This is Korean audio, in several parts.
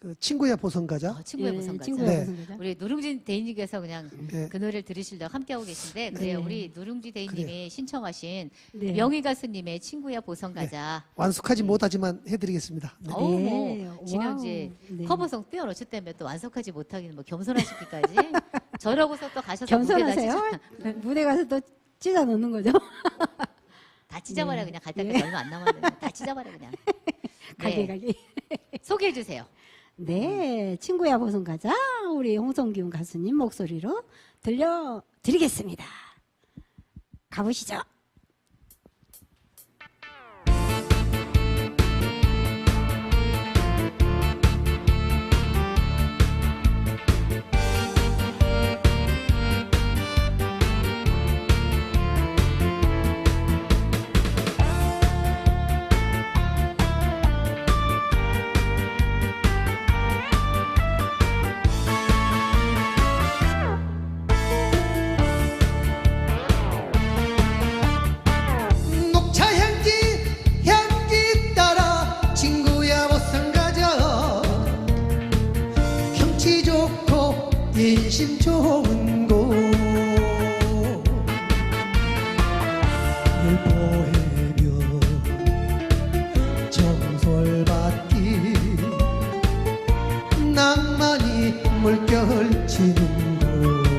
그 친구야 보성 가자. 어, 친구의 예, 보성가자. 친구의 네. 보성가자. 우리 누룽지 대인님께서 그냥 예. 그 노래를 들으시려고 함께하고 계신데 그래요. 네. 우리 누룽지 대인님이 신청하신 네. 명희 가수님의 친구야 보성가자. 완숙하지 못하지만 해드리겠습니다. 네. 어우 네. 뭐 지금 와우. 이제 네. 커버송 뛰어놓기 때문에 또 완성하지 못하기는 뭐 겸손하시기까지 저러고서 또 가셔서 겸손하세요? 다, 무대 가서 또 찢어 놓는 거죠? 다 찢어버려 네. 그냥 갈 때까지 얼마 안 남았는데 다 찢어버려 그냥 가게 네. 가게. 소개해 주세요 네, 친구야 보성 가자. 우리 홍성기훈 가수님 목소리로 들려드리겠습니다. 가보시죠. 인심 좋은 곳. 일보해변 정솔밭길 낭만이 물결 치는 곳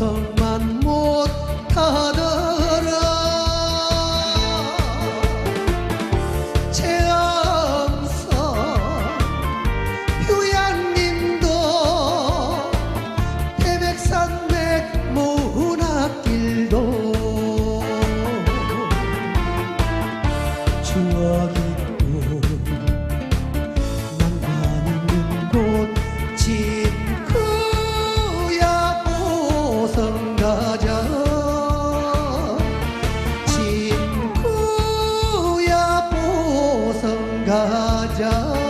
보석만 못하더라. 체험선 휴양림도 태백산맥 문학길도 추억이 친구야 보성 가자